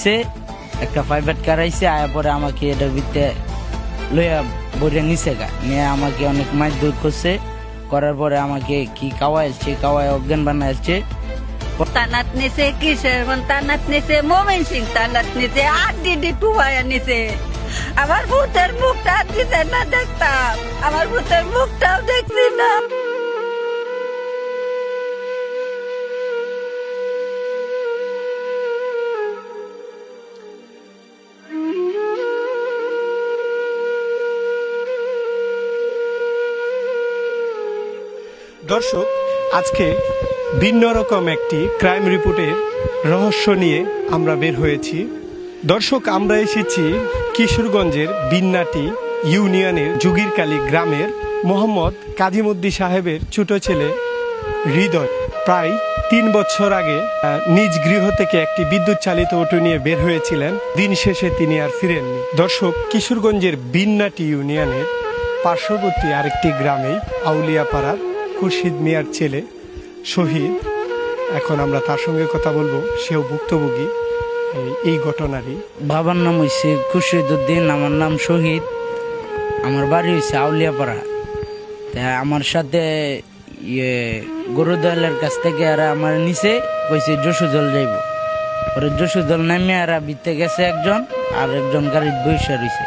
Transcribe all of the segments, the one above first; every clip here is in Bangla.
সে একটা প্রাইভেট কার আইসে আয়া পরে আমাকে এটার ভিতরে লইয়া বইরে নিচে গা। নিয়ে আমাকে অনেক মাছ দূর করছে, করার পরে আমাকে কি কাওয়াইছে কাওয়াই অজ্ঞান বানাইছে। তানাত নিছে কিসের কোন তানাত নিছে মোমেন সিং নিছে নিছে। আমার ভূতের মুখটা দিতে না দেখতাম, আমার ভূতের মুখটাও দেখছি না। দর্শক, আজকে ভিন্ন রকম একটি ক্রাইম রিপোর্টের রহস্য নিয়ে আমরা বের হয়েছি। দর্শক, আমরা এসেছি কিশোরগঞ্জের বিন্নাটি ইউনিয়নের যুগিরকালী গ্রামের মোহাম্মদ কাজিমুদ্দি সাহেবের ছোট ছেলে হৃদয়। প্রায় তিন বছর আগে নিজ গৃহ থেকে একটি বিদ্যুৎ চালিত অটো নিয়ে বের হয়েছিলেন। দিন শেষে তিনি আর ফিরেননি। দর্শক, কিশোরগঞ্জের বিন্নাটি ইউনিয়নের পার্শ্ববর্তী আরেকটি গ্রামেই আউলিয়াপাড়ার খুরশিদ মিয়ার ছেলে, শহীদ। এখন আমরা তার সঙ্গে কথা বলব। সেও ভুক্তভোগী। এই- ঘটনারই। বাবার নাম হইছে খুরশিদুদ্দিন আমার নাম শহীদ। আমার বাড়ি হইছে আউলিয়াপাড়া। তা আমার সাথে ইয়ে গরুদলের কাছ থেকে আর আমার নিচে কইছে যশুদল যাইব। পরে যশুদল নামে আর বিতে গেছে একজন, আর একজন গাড়ির বৈশা রয়েছে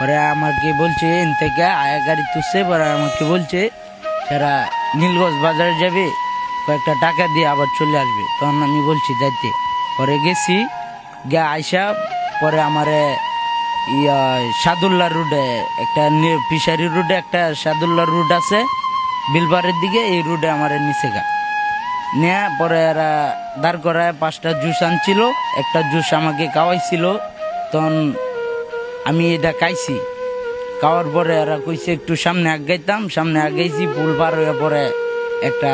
পরে আমাকে বলছে, এন থেকে আয়া গাড়ি তুলছে। পরে আমাকে বলছে সেরা নীলগঞ্জ বাজারে যাবে, কয়েকটা টাকা দিয়ে আবার চলে আসবে। তখন আমি বলছি, যাইতে। পরে গেছি, গিয়ে আইসা পরে আমারে ইয়া সাদুল্লাহ রোডে একটা ফিশারি রোডে একটা সাদুল্লাহ রোড আছে বিলবারের দিকে, এই রোডে আমার নিচে গা। নেয়া পরে এরা দাঁড় করায় পাঁচটা জুস আনছিল, একটা জুস আমাকে খাওয়াইছিল। তখন আমি এটা খাইছি। খাওয়ার পরে এরা কইছে, একটু সামনে আগাইতাম, সামনে আগাইছি পুল পার হয়ে পরে একটা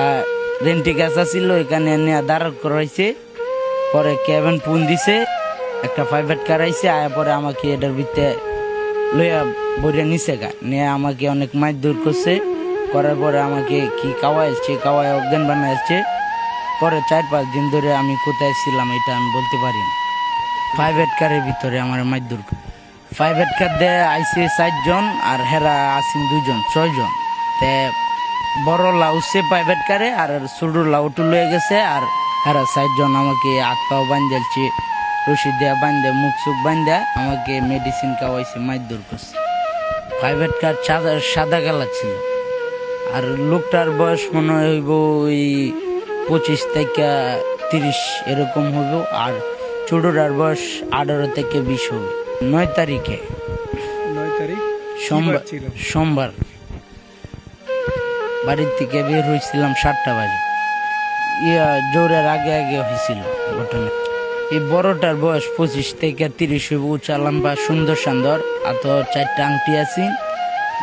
রেন্টি গাছ ছিল এখানে নিয়ে দাঁড় করাইছে। পরে কেভেন পুন দিছে, একটা প্রাইভেট কার আইছে, আয়া পরে আমাকে এটার ভিতরে লইয়া বইরে নিচে গা। নিয়ে আমাকে অনেক মাছ দূর করছে, করার পরে আমাকে কি কাওয়াইছে কাওয়াই অজ্ঞান বানাইছে পরে চার পাঁচ দিন ধরে আমি কোথায় ছিলাম, এটা আমি বলতে পারি না। প্রাইভেট কারের ভিতরে আমার মাছ দূর প্রাইভেট দিয়ে আইসে চারজন আর হেরা আছেন দুজন ছয়জন। তে বড় লাউসে প্রাইভেট কারে আর ছোট লাউটু লয়ে গেছে আর হেরা চারজন আমাকে হাত পাও বান্ধেলছে রশি দেয়া বান্ধে মুখ চুখ বান্ধে আমাকে মেডিসিন খাওয়াইছে মাছ দূর করছে। প্রাইভেট কার সাদা সাদা কালার ছিল। আর লোকটার বয়স মনে হইব ওই পঁচিশ থেকে তিরিশ এরকম হইব, আর ছোটটার বয়স আঠারো থেকে বিশ হবে। নয় তারিখে। নয় তারিখ? সোমবার ছিল? সোমবার। বাড়ির থেকে বের হয়েছিলাম সাতটা বাজে। ইয়া জোরের আগে আগে হয়েছিল ঘটনা। এই বড়টার বয়স পঁচিশ থেকে তিরিশ উঁচা লম্বা সুন্দর সুন্দর। আর তো চারটা আংটি আছে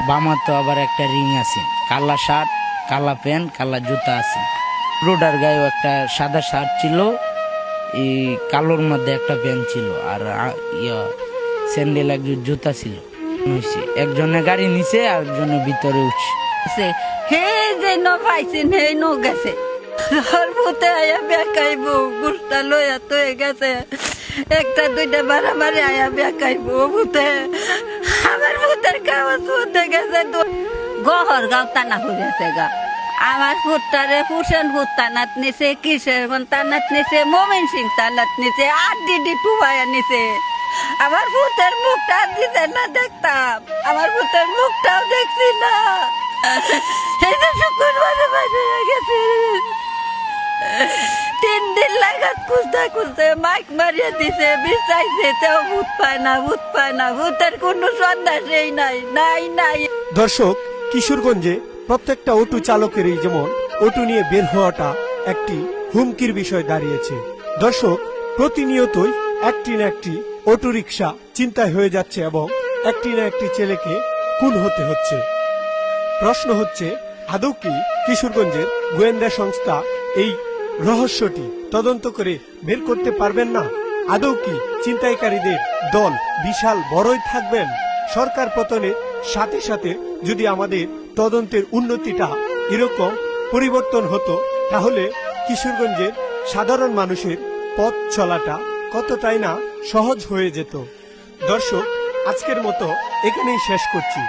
বামা তো আবার একটা রিং আছে। কালা শার্ট কালা প্যান্ট কালা জুতা আছে। রোডার গায়েও একটা সাদা শার্ট ছিল এই কালোর মধ্যে একটা প্যান্ট ছিল। আর ইয়া স্যান্ডেল একজন জুতা ছিল। একজনে গাড়ি নিছে আর একজনে ভিতরে উঠছে। হে যে ন পাইছেন হে ন গেছে। আর আয়া বেকাইব গুষ্টা লইয়া তো গেছে। একটা, দুইটা বাড়াবাড়ি আয়া বেকাইব ভূতে। আমার ভূতের কাগজ ভূতে গেছে, তো- গহর গাও টানা হয়ে গেছে গা। আমার ভূতটারে হুসেন ভূত টানাত নিছে, কিসের টানাত নিছে, মোমেন সিং টানাত নিছে, আর দিদি টুবাইয়া নিছে। আমার ভূতের মুখটা দিতে না দেখতাম। আমার ভূতের মুখটাও দেখছি না। এই শুক্রবারে গেছে। তিন দিন লাগাত খুঁজতে খুঁজতে মাইক মারিয়ে দিছে বিচাইছে তেও ভূত পায় না, ভূত পায় না, ভূতের কোনো সন্দেশই নাই নাই নাই। দর্শক, কিশোরগঞ্জে প্রত্যেকটা অটো চালকেরই যেমন অটো নিয়ে বের হওয়াটা একটি হুমকির বিষয় দাঁড়িয়েছে। দর্শক, প্রতিনিয়তই একটি না একটি অটো রিক্সা চিন্তায় হয়ে যাচ্ছে এবং একটি না একটি ছেলেকে খুন হতে হচ্ছে। প্রশ্ন হচ্ছে, আদৌ কি কিশোরগঞ্জের গোয়েন্দা সংস্থা এই রহস্যটি তদন্ত করে বের করতে পারবেন না? আদৌ কি ছিনতাইকারীদের দল বিশাল বড়ই থাকবেন? সরকার পতনের সাথে সাথে যদি আমাদের তদন্তের উন্নতিটা এরকম পরিবর্তন হতো, তাহলে কিশোরগঞ্জের সাধারণ মানুষের পথ চলাটা কতটাই না সহজ হয়ে যেত। দর্শক আজকের মতো এখানেই শেষ করছি।